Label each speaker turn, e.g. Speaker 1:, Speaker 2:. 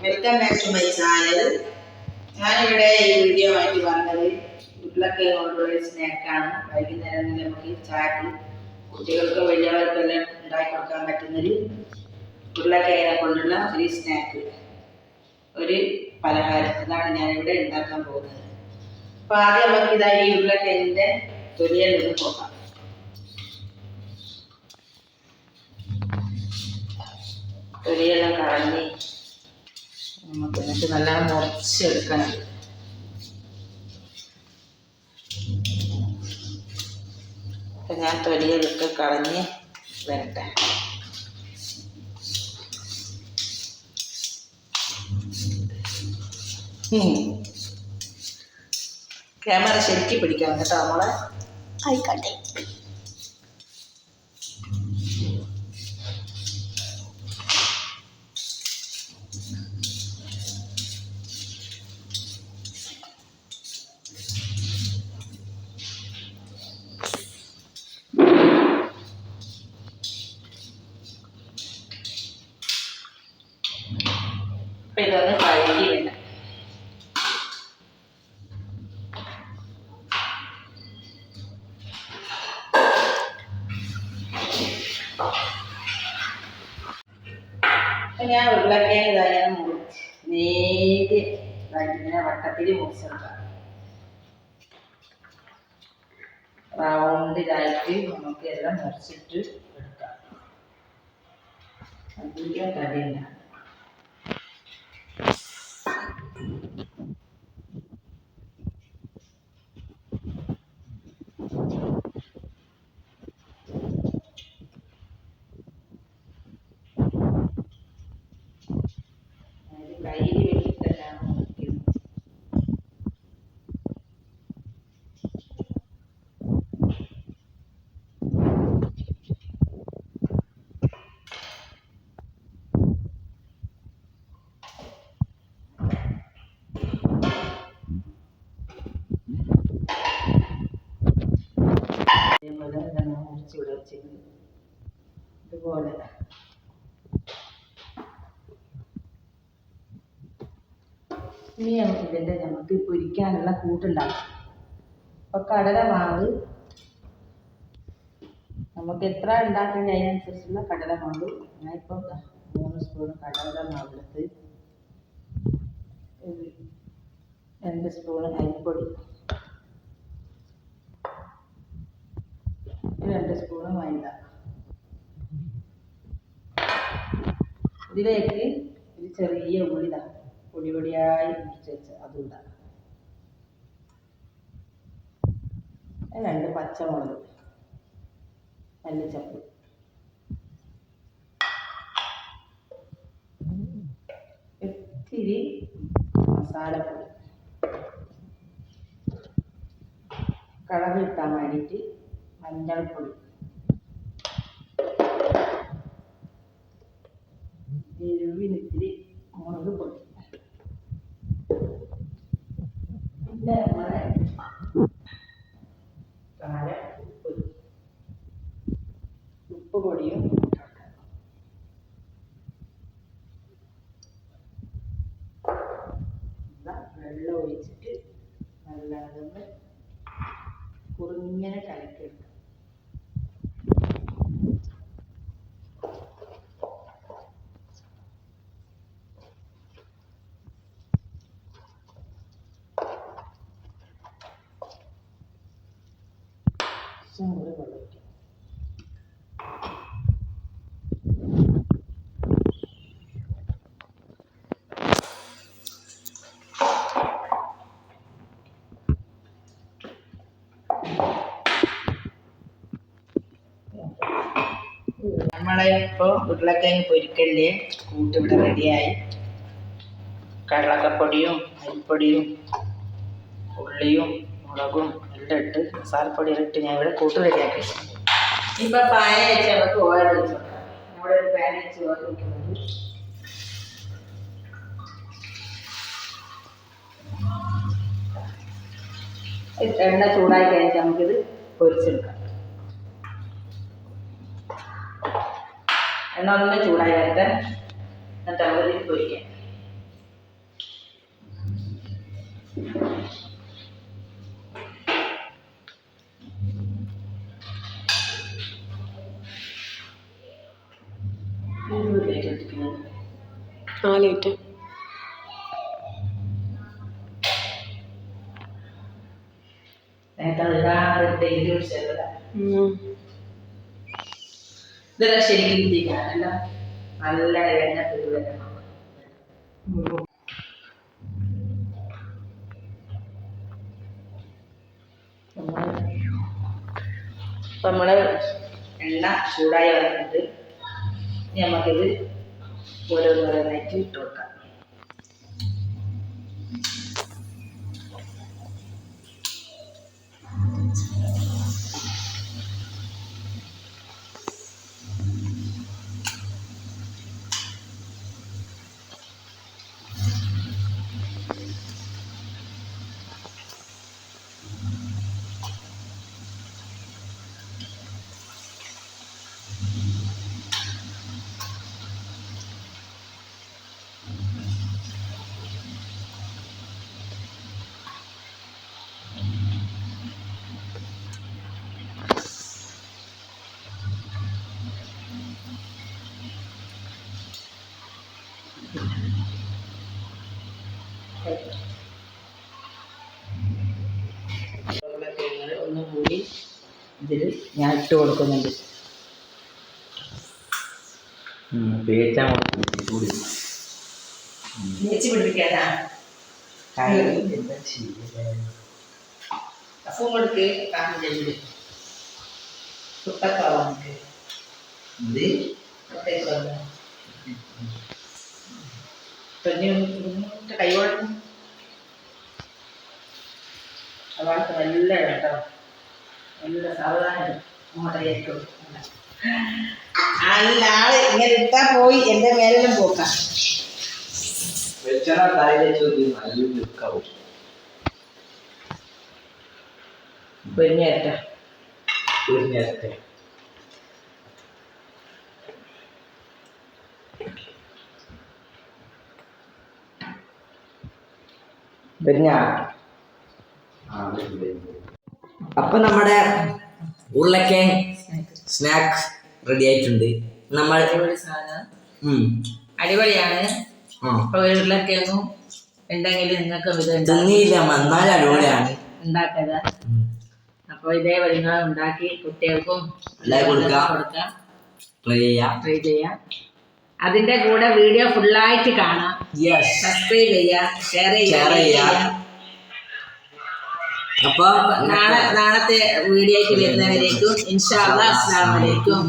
Speaker 1: Welcome back to my channel ഞാനിവിടെ ഈ video ആയിട്ട് വന്നത് ഉരുളക്കിഴങ്ങ് ഒരു സ്നാക്കാണ് വൈകുന്നേരം നമുക്ക് ചായക്ക് കുട്ടികൾക്ക് വലിയവർക്കെല്ലാം ഉണ്ടാക്കി കൊടുക്കാൻ പറ്റുന്നൊരു ഉരുളക്കിഴങ്ങിനെ കൊണ്ടുള്ള ഒരു സ്നാക്ക് ഒരു പലഹാരം അതാണ് ഞാനിവിടെ ഉണ്ടാക്കാൻ പോകുന്നത്. അപ്പോൾ ആദ്യം നമുക്ക് ഇതായി ഈ ഉരുളക്കിഴങ്ങിന്റെ തൊലിയിൽ പോകാം. തൊലിയെല്ലാം കളഞ്ഞ് നമുക്ക് എന്നിട്ട് നല്ല മുറിച്ചെടുക്കണം. അപ്പൊ ഞാൻ തൊലിയൊക്കെ കളഞ്ഞ് വരട്ടെ. ക്യാമറ ശരിക്കും പിടിക്കാം കേട്ടോ നമ്മളെ
Speaker 2: ആയിക്കോട്ടെ.
Speaker 1: നേരെ ഇതാക്കി ഇങ്ങനെ വട്ടത്തിൽ മുറിച്ചെടുക്കാം റൗണ്ടിലായിട്ട് നമുക്ക് എല്ലാം മുറിച്ചിട്ട് എടുക്കാം. അധികം കടയില്ല വെച്ചത് ഇതുപോലെ. ഇനി ഇതിന്റെ നമുക്ക് പൊരിക്കാനുള്ള കൂട്ടുണ്ടാക്കാം. അപ്പോൾ കടല മാവ് നമുക്ക് എത്ര ഉണ്ടാക്കേണ്ട അതിനനുസരിച്ചുള്ള കടല മാവ്. ഞാനിപ്പോൾ മൂന്ന് സ്പൂൺ കടല മാവ് എടുത്ത് രണ്ട് സ്പൂൺ അരിപ്പൊടി രണ്ട് സ്പൂൺ മൈദ ഇതിലേക്ക് ഒരു ചെറിയ ഉള്ളി ഇതാ പൊടി പൊടിയായി മുറിച്ച് വെച്ച് അതും ഇടാം. രണ്ട് പച്ചമുളക് മല്ലിച്ചപ്പ്. ഇത്തിരി മസാലപ്പൊടി. കളർ വേണ്ടിയിട്ട് മഞ്ഞൾപ്പൊടി. നല്ലതൊന്ന് കുറുങ്ങനെ കലക്കിയെടുക്കാം. കുറച്ചും കൂടി വെള്ളം നമ്മളെ ഇപ്പോൾ ഉരുളക്കിഴങ്ങ് പൊരിക്കലിന്റെ കൂട്ട് ഇവിടെ റെഡിയായി. കടലക്കപ്പൊടിയും അരിപ്പൊടിയും ഉള്ളിയും മുളകും എല്ലാം ഇട്ട് മസാലപ്പൊടിയെല്ലാം ഇട്ട് ഞാൻ ഇവിടെ കൂട്ട് റെഡിയാക്കി ഇപ്പം പാന വെച്ച് നമുക്ക് ഓയിൽ വെച്ച് നമ്മുടെ ഒരു പാന വെച്ച് ഓയിൽ വെക്കുന്നത് എണ്ണ ചൂടാക്കി കഴിഞ്ഞാൽ നമുക്കിത് പൊരിച്ചെടുക്കാം. എണ്ണ ഒന്ന് ചൂടായി വരട്ടെ. എന്നിട്ട് നമുക്കിത് പൊരിക്കാം. ആ ലേറ്റ് ഡെയിലി പിടിച്ചതല്ല
Speaker 2: ഉം.
Speaker 1: ഇതെല്ലാം ശരിക്കും നല്ല എണ്ണ പിടിവരണം നമ്മൾ എണ്ണ ചൂടായി വന്നിട്ട് നമുക്കിത് ഓരോന്നോരോന്നായിട്ട് ഇട്ട് ഇതിൽ ഞാൻ ഇട്ട് കൊടുക്കുന്നുണ്ട്. തേച്ച് പിടിപ്പിക്കാനാ? നല്ല കേട്ടോ. നല്ല സാവധാനം അങ്ങോട്ടേക്ക് അല്ല ആൾ ഇങ്ങനെ ഇട്ടാ പോയി എന്റെ മേലെല്ലാം പോക്കാം
Speaker 3: വെളിച്ചെണ്ണ തലയിലെ ചോദ്യം നല്ല നിൽക്കാവും
Speaker 1: പൊരിഞ്ഞേറ്റ
Speaker 3: നേരത്തെ ആ അത്
Speaker 4: അപ്പൊ നമ്മുടെ ഉരുളക്കിഴങ്ങ് സ്നാക്ക് റെഡി ആയിട്ടുണ്ട്. നമ്മൾ
Speaker 1: അടിപൊളിയാണ്. ഉരുളക്കിഴങ്ങും ഉണ്ടെങ്കിൽ നിങ്ങൾക്ക്
Speaker 4: തിന്നിയില്ല എന്നാലും അടിപൊളിയാണ്.
Speaker 1: ഉണ്ടാക്കുക
Speaker 4: ഉം.
Speaker 1: അപ്പൊ ഇതേപോലെ നിങ്ങൾ ഉണ്ടാക്കി കുട്ടികൾക്കും
Speaker 4: കൊടുക്കാം. ട്രൈ ചെയ്യാം.
Speaker 1: ട്രൈ ചെയ്യാം. അതിന്റെ കൂടെ വീഡിയോ ഫുള്ളായിട്ട് കാണാം. സബ്സ്ക്രൈബ് ചെയ്യാം. ഷെയർ
Speaker 4: Share
Speaker 1: ചെയ്യാം.
Speaker 4: ചെയ്യാം.
Speaker 1: അപ്പൊ നാളെ നാളത്തെ വീഡിയോയ്ക്ക് വരുന്നവരേക്കും ഇൻഷാ അസ്സാം അലൈക്കും.